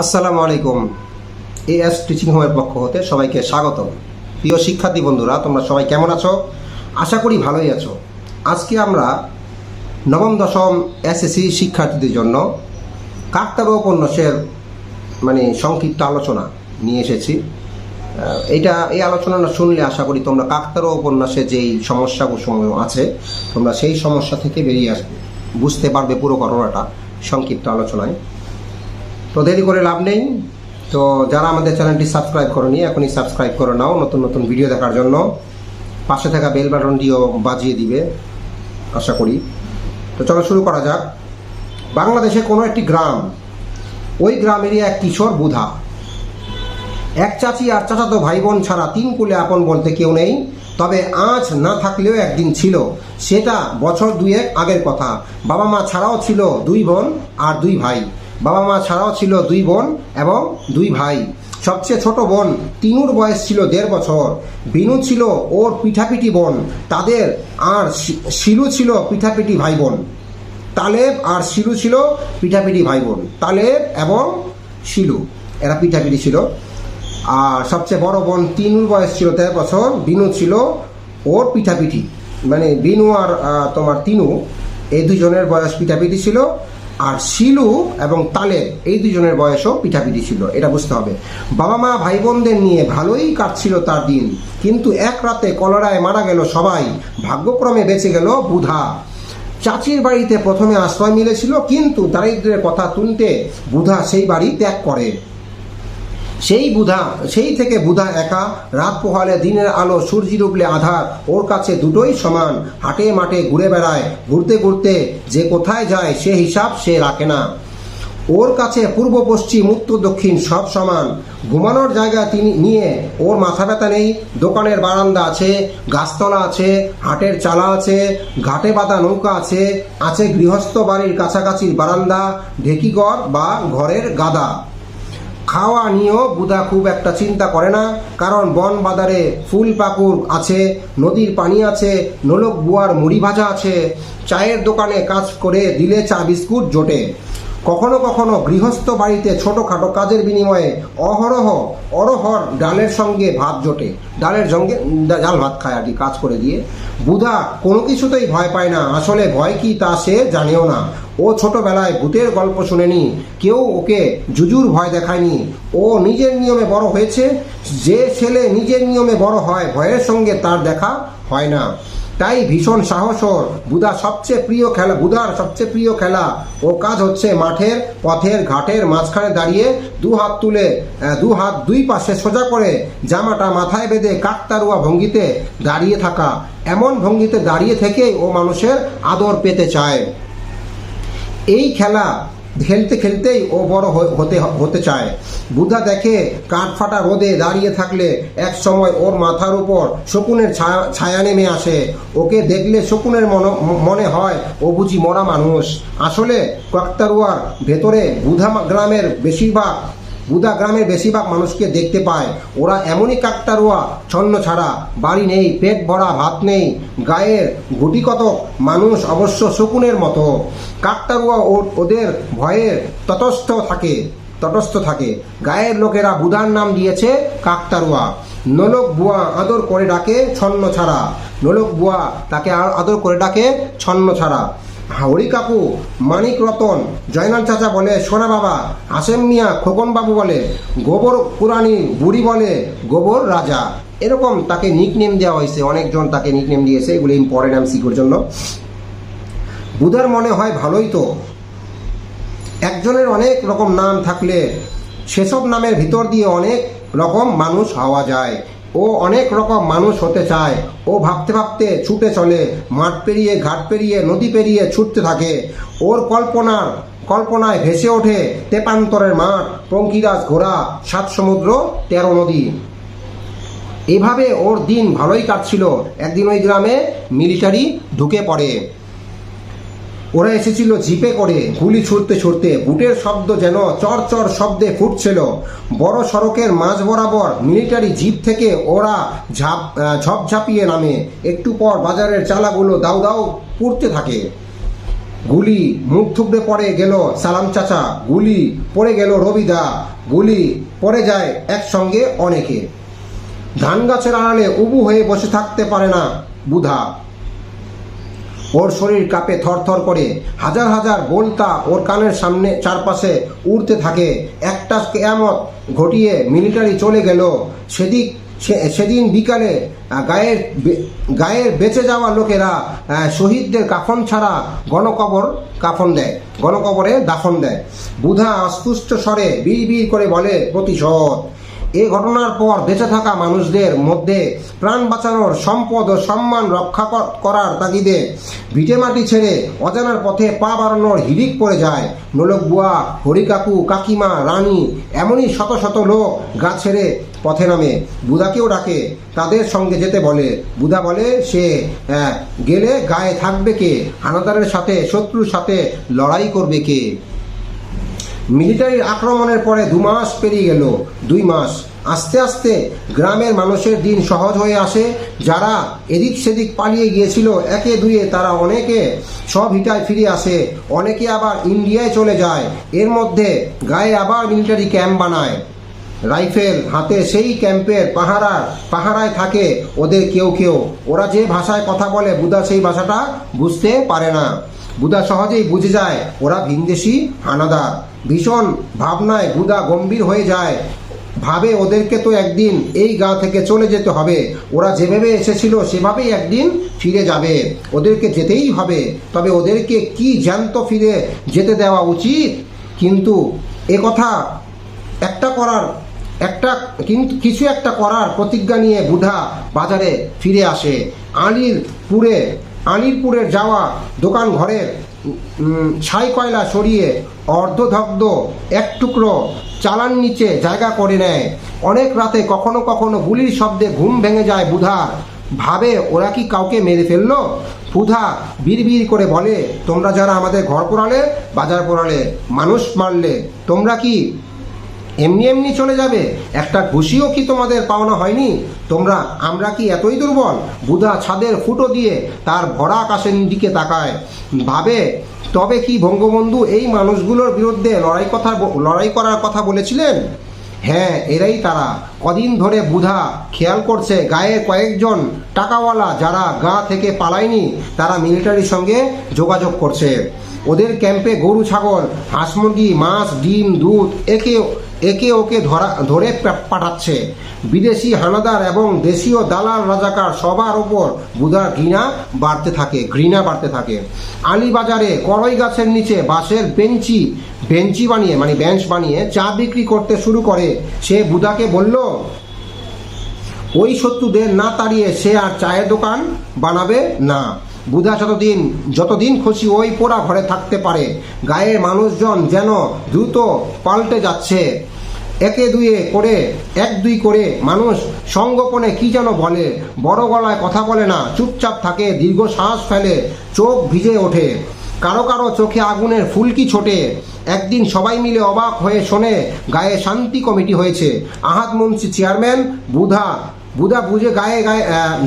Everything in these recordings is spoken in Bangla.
আসসালামু আলাইকুম। এএস টিচিং হোমের পক্ষ হতে সবাইকে স্বাগত প্রিয় শিক্ষার্থী বন্ধুরা, তোমরা সবাই কেমন আছো? আশা করি ভালোই আছো। আজকে আমরা নবম, দশম এসএসসি শিক্ষার্থীদের জন্য কাকতাব উপন্যাসের মানে সংক্ষিপ্ত আলোচনা নিয়ে এসেছি। এটা, এই আলোচনাটা শুনলে আশা করি তোমরা কাকতারও উপন্যাসে যেই সমস্যা সমস্যাগুলো আছে, তোমরা সেই সমস্যা থেকে বেরিয়ে আসবে বুঝতে পারবে পুরো ঘটনাটা সংক্ষিপ্ত আলোচনায়। তো দেরি করে লাভ নেই। তো যারা আমাদের চ্যানেলটি সাবস্ক্রাইব করনি, এখনই সাবস্ক্রাইব করে নাও নতুন নতুন ভিডিও দেখার জন্য। পাশে থাকা বেল বাটনটিও বাজিয়ে দিবে, আশা করি। তো চলো শুরু করা যাক। বাংলাদেশে কোনো একটি গ্রাম, ওই গ্রামেরই এক কিশোর বুধা। এক চাচি আর চাচাতো ভাই বোন ছাড়া তিন কুলে আপন বলতে কেউ নেই, তবে আজ না থাকলেও একদিন ছিল। সেটা বছর দুয়েক আগের কথা। বাবা মা ছাড়াও ছিল দুই বোন আর দুই ভাই। বাবা মা ছাড়াও ছিল দুই বোন এবং দুই ভাই। সবচেয়ে ছোট বোন তিনুর বয়স ছিল দেড় বছর। বিনু ছিল ওর পিঠাপিঠি বোন। তাদের আর শিলু ছিল পিঠাপিঠি ভাই বোন তালেব আর শিলু ছিল পিঠাপিঠি ভাই বোন তালেব এবং শিলু, এরা পিঠাপিঠি ছিল। আর সবচেয়ে বড় বোন তিনুর বয়স ছিল তেরো বছর, বিনু ছিল ওর পিঠাপিঠি। মানে বিনু আর তোমার তিনু এই দুজনের বয়স পিঠাপিঠি ছিল। আর শিলু এবং তালেব, এই দুজনের বয়সও পিঠাপিঠি ছিল, এটা বুঝতে হবে। বাবা মা ভাই বোনদের নিয়ে ভালোই কাটছিল তার দিন, কিন্তু এক রাতে কলরায় মারা গেল সবাই, ভাগ্যক্রমে বেঁচে গেল বুধা। চাচির বাড়িতে প্রথমে আশ্রয় মিলেছিল, কিন্তু দারিদ্রের কথা তুলতে বুধা সেই বাড়ি ত্যাগ করে। সেই বুধা, সেই থেকে বুধা একা, রাত পোহালে দিনের আলো সূর্যি ডুবলে আধার, ওর কাছে দুটোই সমান, হাটে মাঠে ঘুরে বেড়ায়, ঘুরতে ঘুরতে যে কোথায় যায় সে হিসাব সে রাখে না। ওর কাছে পূর্ব, পশ্চিম, উত্তর, দক্ষিণ সব সমান। ঘুমানোর জায়গা তিনি নিয়ে ওর মাথা ব্যথা নেই, দোকানের বারান্দা আছে, গাছতলা আছে, হাটের চালা আছে, ঘাটে বাঁধা নৌকা আছে আছে গৃহস্থ বাড়ির কাছাকাছি বারান্দা, ঢেকিঘর বা ঘরের গাদা। খাওয়া নিয়েও বুধা খুব একটা চিন্তা করে না, কারণ বন বাজারে ফুল পাকুর আছে, নদীর পানি আছে, নোলক বুয়ার মুড়ি ভাজা আছে, চায়ের দোকানে কাজ করে দিলে চা বিস্কুট জোটে। কখনো কখনো গৃহস্থ বাড়িতে ছোটোখাটো কাজের বিনিময়ে অহরহ, অরহর ডালের সঙ্গে ভাত জোটে। ডালের সঙ্গে ডাল ভাত খায় আর কি, কাজ করে দিয়ে। বুধা কোনো কিছুতেই ভয় পায় না। আসলে ভয় কি তা সে জানেও না। ও ছোটবেলায় ভূতের গল্প শুনেনি। কেউ ওকে জুজুর ভয় দেখায়নি। ও নিজের নিয়মে বড় হয়েছে। যে ছেলে নিজের নিয়মে বড় হয়, ভয়ের সঙ্গে তার দেখা হয় না। তাই ভীষণ সাহস ওর। বুধা সবচেয়ে প্রিয় খেলা, বুধার সবচেয়ে প্রিয় খেলা। ও কাজ হচ্ছে মাঠের, পথের, ঘাটের মাঝখানে দাঁড়িয়ে দু হাত তুলে দু হাত দুই পাশে সোজা করে জামাটা মাথায় বেঁধে কাকতারুয়া ভঙ্গিতে দাঁড়িয়ে থাকা। এমন ভঙ্গিতে দাঁড়িয়ে থেকেই ও মানুষের আদর পেতে চায়। এই খেলা খেলতে খেলতেই ও বড় হতে হতে চায়। বুধা দেখে কাঠ ফাটা রোদে দাঁড়িয়ে থাকলে এক সময় ওর মাথার উপর শকুনের ছায়া ছায়া নেমে আসে। ওকে দেখলে শকুনের মনে হয় ও বুঝি মরা মানুষ। আসলে কাকতারুয়ার ভেতরে বুধা গ্রামের বেশিরভাগ বুধা গ্রামের বেশিরভাগ মানুষকে দেখতে পায়। ওরা এমনই কাকটা কাকতারুয়া ছন্ন ছাড়া। বাড়ি নেই, পেট ভরা, ভাত নেই। গায়ের গুটি কতক মানুষ অবশ্য শকুনের মতো। কাকতারুয়া ও- ওদের ভয়ে তটস্থ থাকে তটস্থ থাকে। গায়ের লোকেরা বুধার নাম দিয়েছে কাকতারুয়া নলক বুয়া আদর করে ডাকে ছন্ন ছাড়া। নলক বুয়া তাকে আদর করে ডাকে ছন্ন ছাড়া। হাওড়ি কাকু, মানিক রতন, জয়নাল চাচা বলে, সোনা বাবা, আসেম মিয়া, খোকন বাবু বলে, গোবর কুরানি বুড়ি বলে, গোবর রাজা। এরকম তাকে নিকনেম দেওয়া হয়েছে, অনেকজন তাকে নিকনেম দিয়েছে, এগুলো ইম্পর্টেন্ট এমসিকিউর জন্য। বুধার মনে হয় ভালোই তো। একজনের অনেক রকম নাম থাকলে সেসব নামের ভিতর দিয়ে অনেক রকম মানুষ হওয়া যায়। ও অনেক রকম মানুষ হতে চায়। ও ভাবতে ভাবতে ছুটে চলে, মাঠ পেরিয়ে ঘাট পেরিয়ে নদী পেরিয়ে ছুটতে থাকে। ওর কল্পনার, কল্পনায় ভেসে ওঠে তেপান্তরের মাঠ, পঙ্কিরাজ ঘোড়া, সাত সমুদ্র, তেরো নদী। এভাবে ওর দিন ভালোই কাটছিল। একদিন ওই গ্রামে মিলিটারি ঢুকে পড়ে। ওরা এসেছিল জিপে করে গুলি ছুটতে ছুটতে বুটের শব্দ যেন চর চর শব্দে ফুটছিল। বড় সড়কের মাঝ বরাবর মিলিটারি জিপ থেকে ওরা ঝাপ ঝপঝাপিয়ে নামে। একটু পর বাজারের চালাগুলো দাউ দাউ পুড়তে থাকে। গুলি মুখ থুবড়ে পড়ে গেল সালাম চাচা। গুলি পড়ে গেল রবিদা গুলি পড়ে যায় একসঙ্গে অনেকে। ধান গাছের আড়ালে উবু হয়ে বসে থাকতে পারে না বুধা। ওর শরীর কাঁপে থরথর করে। হাজার হাজার বোলতা ওর কানের সামনে চারপাশে উড়তে থাকে। একটা কেয়ামত ঘটিয়ে মিলিটারি চলে গেল। সেদিক সেদিন বিকালে গায়ের গায়ের বেঁচে যাওয়া লোকেরা শহীদদের কাফন ছাড়া গণকবর কাফন দেয়, গণকবরে দাফন দেয়। বুধা অস্পুষ্ট স্বরে বিড় করে বলে, প্রতিশোধ। এ ঘটনার পর বেঁচে থাকা মানুষদের মধ্যে প্রাণ বাঁচানোর সম্পদ ও সম্মান রক্ষা করার তাগিদে ভিটেমাটি ছেড়ে অজানার পথে পা বাড়ানোর হিড়িক পড়ে যায়। নোলক বুয়া, হরিকাকু, কাকিমা, রানী এমনই শত শত লোক গা ছেড়ে পথে নামে। বুধাকেও ডাকে, তাদের সঙ্গে যেতে বলে। বুধা বলে, সে গেলে গায়ে থাকবে কে? হানাদারের সাথে, শত্রুর সাথে লড়াই করবে কে? মিলিটারির আক্রমণের পরে দু মাস পেরিয়ে গেল, দুই মাস। আস্তে আস্তে গ্রামের মানুষের দিন সহজ হয়ে আসে, যারা এদিক সেদিক পালিয়ে গিয়েছিল, একে দুয়ে তারা অনেকে সব হিটায় ফিরে আসে, অনেকে আবার ইন্ডিয়ায় চলে যায়। এর মধ্যে গায়ে আবার মিলিটারি ক্যাম্প বানায়। রাইফেল হাতে সেই ক্যাম্পের পাহারার পাহারায় থাকে ওদের কেউ কেউ। ওরা যে ভাষায় কথা বলে, বুধা সেই ভাষাটা বুঝতে পারে না। বুধা সহজেই বুঝে যায়, ওরা ভিনদেশি, হানাদার। ভীষণ ভাবনায় বুধা গম্ভীর হয়ে যায়। ভাবে ওদেরকে তো একদিন এই গা থেকে চলে যেতে হবে। ওরা যেভাবে এসেছিল সেভাবেই একদিন ফিরে যাবে। ওদেরকে যেতেই হবে। তবে ওদেরকে কি জ্যান্ত ফিরে যেতে দেওয়া উচিত? কিন্তু এ কথা একটা করার, একটা কিন্তু কিছু একটা করার প্রতিজ্ঞা নিয়ে বুধা বাজারে ফিরে আসে। আলির পুরে আলিরপুরের যাওয়া দোকান ঘরের ছাই কয়লা সরিয়ে অর্ধদগ্ধ এক টুকরো চালান নিচে জায়গা করে নেয়। অনেক রাতে কখনো কখনো গুলির শব্দে ঘুম ভেঙে যায় বুধার ভাবে, ওরা কি কাউকে মেরে ফেলল? বুধা বিড়বির করে বলে, তোমরা যারা আমাদের ঘর পোড়ালে, বাজার পোড়ালে, মানুষ মারলে, তোমরা কি এমনি এমনি চলে যাবে। একটা ঘুষিও কি তোমাদের পাওনা হয়নি? তোমরা, আমরা কি এতই দুর্বল? বুধা ছাদের ফুটো দিয়ে তার ভরা আকাশের দিকে তাকায়। ভাবে, তবে কি বঙ্গবন্ধু এই মানুষগুলোর বিরুদ্ধে লড়াই কথা লড়াই করার কথা বলেছিলেন? হ্যাঁ এরাই তারা। কদিন ধরে বুধা খেয়াল করছে, গায়ে কয়েকজন টাকাওয়ালা যারা গা থেকে পালায়নি, তারা মিলিটারির সঙ্গে যোগাযোগ করছে। ওদের ক্যাম্পে গরু, ছাগল, হাঁস, মুরগি, মাছ, ডিম, দুধ, একে একে ওকে ধরা, ধরে পাঠাচ্ছে। বিদেশি হানাদার এবং দেশীয় দালাল রাজাকার সবার ওপর বুধার ঘৃণা বাড়তে থাকে, ঘৃণা বাড়তে থাকে। আলীবাজারে কড়ই গাছের নিচে বাঁশের বেঞ্চি বেঞ্চি বানিয়ে মানে বেঞ্চ বানিয়ে চা বিক্রি করতে শুরু করে। সে বুধাকে বলল, ওই শত্রুদের না তাড়িয়ে সে আর চায়ের দোকান বানাবে না। বুধা যতদিন যতদিন খুশি ওই পোড়া ঘরে থাকতে পারে, গায়ের মানুষজন যেন দ্রুত পাল্টে যাচ্ছে। একে দুয়ে করে, এক দুই করে মানুষ সঙ্গোপনে কি যেন বলে, বড় গলায় কথা বলে না, চুপচাপ থাকে, দীর্ঘ শ্বাস ফেলে, চোখ ভিজে ওঠে। কারও কারও চোখে আগুনের ফুলকি ছোটে। একদিন সবাই মিলে অবাক হয়ে শোনে, গায়ে শান্তি কমিটি হয়েছে। আহাদ মুন্সি চেয়ারম্যান, বুধা বুধা বুঝে গায়ে গায়ে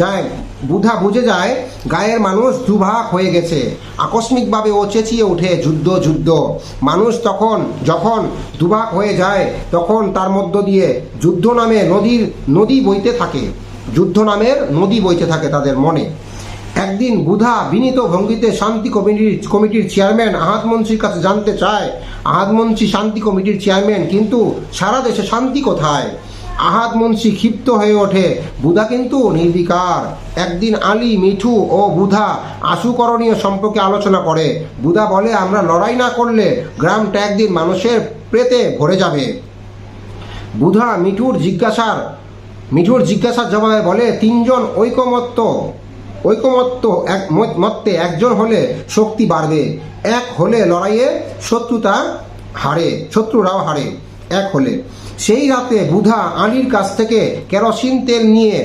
যায় বুধা বুঝে যায়, গায়ের মানুষ দুভাগ হয়ে গেছে। আকস্মিকভাবে ও চেঁচিয়ে ওঠে, যুদ্ধ যুদ্ধ। মানুষ তখন, যখন দুভাগ হয়ে যায়, তখন তার মধ্য দিয়ে যুদ্ধ নামে নদীর, নদী বইতে থাকে। যুদ্ধ নামের নদী বইতে থাকে তাদের মনে। একদিন বুধা বিনীত ভঙ্গিতে শান্তি কমিটির কমিটির চেয়ারম্যান আহাদ মুন্সির কাছে জানতে চায় আহাদ মুন্সি শান্তি কমিটির চেয়ারম্যান, কিন্তু সারা দেশে শান্তি কোথায়? আহাদ মুন্সি ক্ষিপ্ত হয়ে ওঠে। বুধা কিন্তু নির্বিকার। একদিন আলী, মিঠু ও বুধা আশুকরণীয় সম্পর্কে আলোচনা করে। বুধা বলে, আমরা লড়াই না করলে গ্রামটা একদিন মানুষের প্রেতে ভরে যাবে। বুধা মিঠুর জিজ্ঞাসার মিঠুর জিজ্ঞাসার জবাবে বলে, তিনজন ঐকমত্য ঐকমত্য এক মত- মত্তে একজন হলে শক্তি বাড়বে। এক হলে লড়াইয়ে শত্রুতা হারে, শত্রুরাও হারে, এক হলে। সেই রাতে বুধা আলীর কাছ থেকে কেরোসিন তেল নিয়ে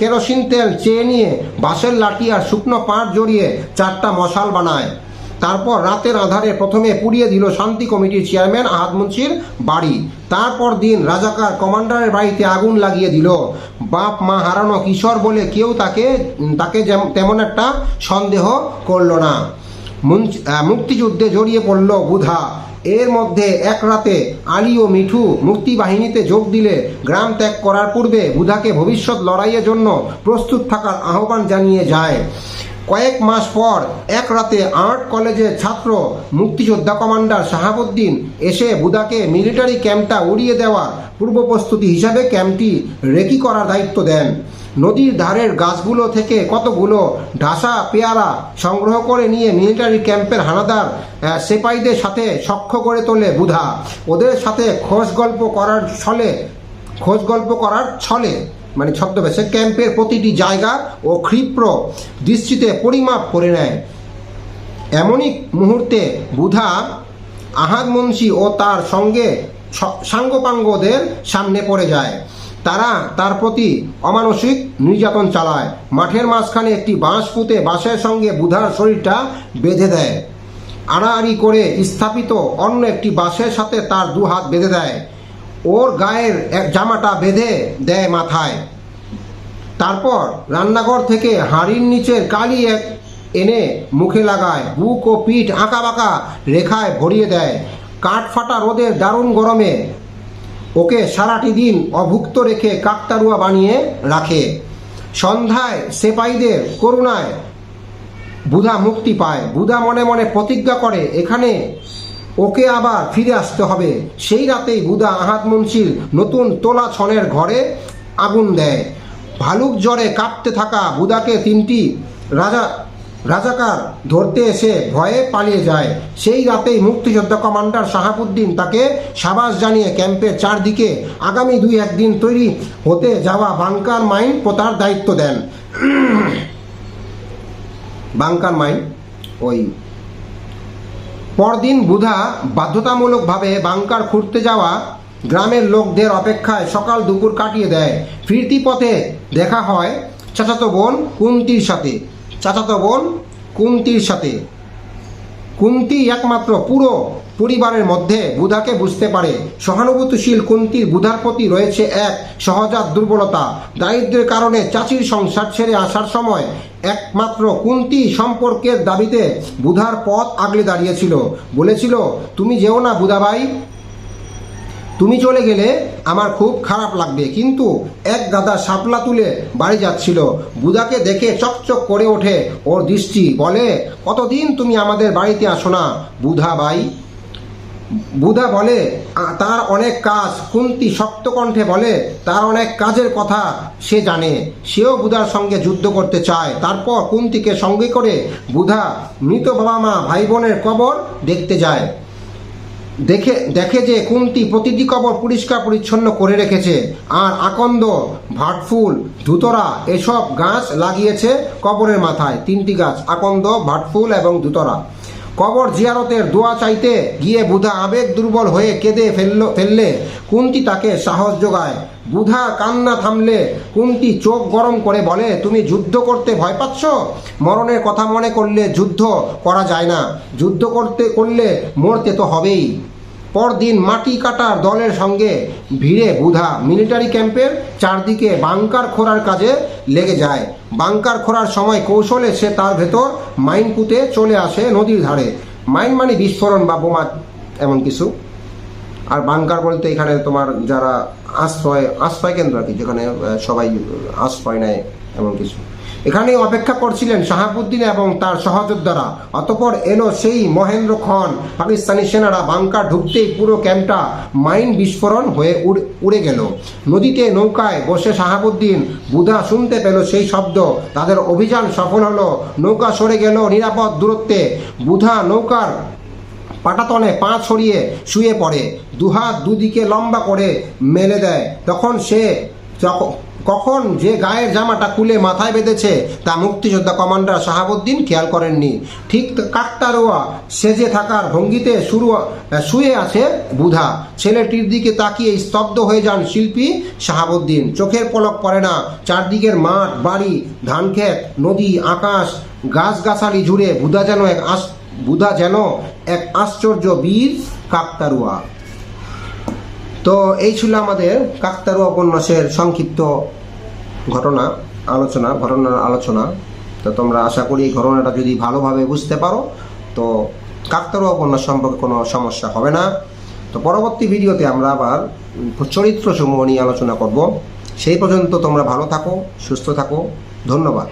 কেরোসিন তেল চেয়ে নিয়ে বাঁশের লাঠি আর শুকনো পাট জড়িয়ে চারটা মশাল বানায়। তারপর রাতের আধারে প্রথমে পুড়িয়ে দিল শান্তি কমিটির চেয়ারম্যান আহাদ মুন্সির বাড়ি। তারপর দিন রাজাকার কমান্ডারের বাড়িতে আগুন লাগিয়ে দিল। বাপ মা হারানো কিশোর বলে কেউ তাকে তাকে তেমন একটা সন্দেহ করল না। মুক্তিযুদ্ধে জড়িয়ে পড়ল বুধা। এর মধ্যে এক রাতে আলী ও মিঠু মুক্তি বাহিনীতে যোগ দিলে গ্রাম ত্যাগ করার পূর্বে বুধাকে ভবিষ্যৎ লড়াইয়ের জন্য প্রস্তুত থাকার আহ্বান জানিয়ে যায়। কয়েক মাস পর এক রাতে আর্ট কলেজের ছাত্র মুক্তিযোদ্ধা কমান্ডার শাহাবুদ্দিন এসে বুদাকে মিলিটারি ক্যাম্পটা উড়িয়ে দেওয়ার পূর্ব প্রস্তুতি হিসাবে ক্যাম্পটি রেকি করার দায়িত্ব দেন। নদীর ধারের গাছগুলো থেকে কতগুলো ঢাসা পেয়ারা সংগ্রহ করে নিয়ে মিলিটারি ক্যাম্পের হানাদার সেপাইদের সাথে সখ্য করে তোলে বুধা। ওদের সাথে খোঁজ গল্প করার ছলে, খোঁজ গল্প করার ছলে মানে ছদ্মবেশে ক্যাম্পের প্রতিটি জায়গা ও ক্ষিপ্র দৃষ্টিতে পরিমাপ করে নেয়। এমনই মুহূর্তে বুধা আহাদ মুন্সি ও তার সঙ্গে সাঙ্গপাঙ্গদের সামনে পড়ে যায়। তারা তার প্রতি অমানসিক নির্যাতন চালায়। মাঠের মাঝখানে একটি বাঁশ পুঁতে বাঁশের সঙ্গে বুধার শরীরটা বেঁধে দেয়। আড়াআড়ি করে স্থাপিত অন্য একটি বাঁশের সাথে তার দু হাত বেঁধে দেয়। ওর গায়ের এক জামাটা বেঁধে দেয় মাথায়। তারপর রান্নাঘর থেকে হাঁড়ির নিচের কালি এক এনে মুখে লাগায়, বুক ও পিঠ আঁকা বাঁকা রেখায় ভরিয়ে দেয়। কাঠ ফাটা রোদের দারুণ গরমে ওকে সারাটি দিন অভুক্ত রেখে কাকতারুয়া বানিয়ে রাখে। সন্ধ্যায় সেপাইদের করুণায় বুধা মুক্তি পায়। বুধা মনে মনে প্রতিজ্ঞা করে, এখানে ওকে আবার ফিরে আসতে হবে। সেই রাতেই বুধা আহাত মুন্সির নতুন তোলা ছনের ঘরে আগুন দেয়। ভালুক জ্বরে কাঁপতে থাকা বুধাকে তিনটি রাজা রাজাকার ধরতে এসে ভয়ে পালিয়ে যায়। সেই রাতেই মুক্তিযোদ্ধা কমান্ডার শাহাবুদ্দিন তাকে সাবাস জানিয়ে ক্যাম্পের চারদিকে আগামী দুই একদিন তৈরি হতে যাওয়া বাংকার মাইন পোতার দায়িত্ব দেন। বাংকার মাইন ওই। পরদিন বুধা বাধ্যতামূলকভাবে বাংকার খুঁড়তে যাওয়া গ্রামের লোকদের অপেক্ষায় সকাল দুপুর কাটিয়ে দেয়। ফিরতি পথে দেখা হয় চাচাতো বোন কুন্তির সাথে। চাচাতো বোন, কুন্তির সাথে। কুন্তি একমাত্র পুরো পরিবারের মধ্যে বুধাকে বুঝতে পারে। সহানুভূতিশীল কুন্তির বুধার প্রতি রয়েছে এক সহজাত দুর্বলতা। দারিদ্র্যের কারণে চাচির সংসার ছেড়ে আসার সময় একমাত্র কুন্তি সম্পর্কের দাবিতে বুধার পথ আগলে দাঁড়িয়েছিল। বলেছিল, তুমি যেও না বুধাভাই তুমি চলে গেলে আমার খুব খারাপ লাগবে। কিন্তু এক গাদা শাপলা তুলে বাড়ি যাচ্ছিল। বুধাকে দেখে চকচক করে ওঠে ওর দৃষ্টি। বলে, কতদিন তুমি আমাদের বাড়িতে আসো না, বুধা ভাই? বুধা বলে তার অনেক কাজ। কুন্তি শক্ত কণ্ঠে বলে, তার অনেক কাজের কথা সে জানে। সেও বুধার সঙ্গে যুদ্ধ করতে চায়। তারপর কুন্তিকে সঙ্গে করে বুধা মৃত বাবা মা ভাই বোনের কবর দেখতে যায়। দেখে দেখে যে কুন্তি প্রতিটি কবর পরিষ্কার পরিচ্ছন্ন করে রেখেছে। আর আকন্দ, ভাটফুল, ধুতরা, এসব গাছ লাগিয়েছে কবরের মাথায়। তিনটি গাছ, আকন্দ, ভাটফুল এবং ধুতরা। কবর জিয়ারতের দোয়া চাইতে গিয়ে বুধা আবেগ দুর্বল হয়ে কেঁদে ফেলল ফেললে কুন্তি তাকে সাহস যোগায়। বুধা কান্না থামলে কুন্তি চোখ গরম করে বলে, তুমি যুদ্ধ করতে ভয় পাচ্ছ? মরণের কথা মনে করলে যুদ্ধ করা যায় না। যুদ্ধ করতে, করলে মরতে তো হবেই। পরদিন মাটি কাটার দলের সঙ্গে ভিড়ে বুধা মিলিটারি ক্যাম্পের চারদিকে বাংকার খোঁড়ার কাজে লেগে যায়। বাংকার খোঁড়ার সময় কৌশলে সে তার ভেতর মাইন পুঁতে চলে আসে নদীর ধারে। মাইন মানে বিস্ফোরণ বা বোমা, এমন কিছু। আর বাংকার বলতে এখানে তোমার যারা আশ্রয় আশ্রয় কেন্দ্র আর কি, যেখানে সবাই আশ্রয় নেয় এমন কিছু। এখানে অপেক্ষা করছিলেন শাহাবুদ্দিন এবং তার সহযোদ্ধারা। অতপর এলো সেই মহেন্দ্র খন পাকিস্তানি সেনারা বাংকার ঢুকতেই পুরো ক্যাম্পটা মাইন বিস্ফোরণ হয়ে উড়- উড়ে গেল। নদীতে নৌকায় বসে শাহাবুদ্দিন বুধা শুনতে পেল সেই শব্দ। তাদের অভিযান সফল হলো, নৌকা সরে গেল নিরাপদ দূরত্বে। বুধা নৌকার পাটাতনে পা ছড়িয়ে শুয়ে পড়ে, দুহাত দুদিকে লম্বা করে মেলে দেয়। তখন সে কখন যে গায়ের জামাটা খুলে মাথায় বেঁধেছে, তা মুক্তিযোদ্ধা কমান্ডার শাহাবুদ্দিন খেয়াল করেননি। ঠিক কাকতারোয়া সেজে থাকার ভঙ্গিতে শুরু শুয়ে আছে বুধা। ছেলেটির দিকে তাকিয়ে স্তব্ধ হয়ে যান শিল্পী শাহাবুদ্দিন। চোখের পলক পড়ে না। চারদিকের মাঠ, বাড়ি, ধানক্ষেত, নদী, আকাশ, গাছগাছালি জুড়ে বুধা যেন এক আস বুধা যেন এক আশ্চর্য বীর কাকতারুয়া। তো এই ছিল আমাদের কাকতারুয়া উপন্যাসের সংক্ষিপ্ত ঘটনা, আলোচনা, ঘটনার আলোচনা। তো তোমরা আশা করি এই ঘটনাটা যদি ভালোভাবে বুঝতে পারো, তো কাকতারুয়া উপন্যাস সম্পর্কে কোনো সমস্যা হবে না। তো পরবর্তী ভিডিওতে আমরা আবার চরিত্র সমূহ নিয়ে আলোচনা করব। সেই পর্যন্ত তোমরা ভালো থাকো, সুস্থ থাকো। ধন্যবাদ।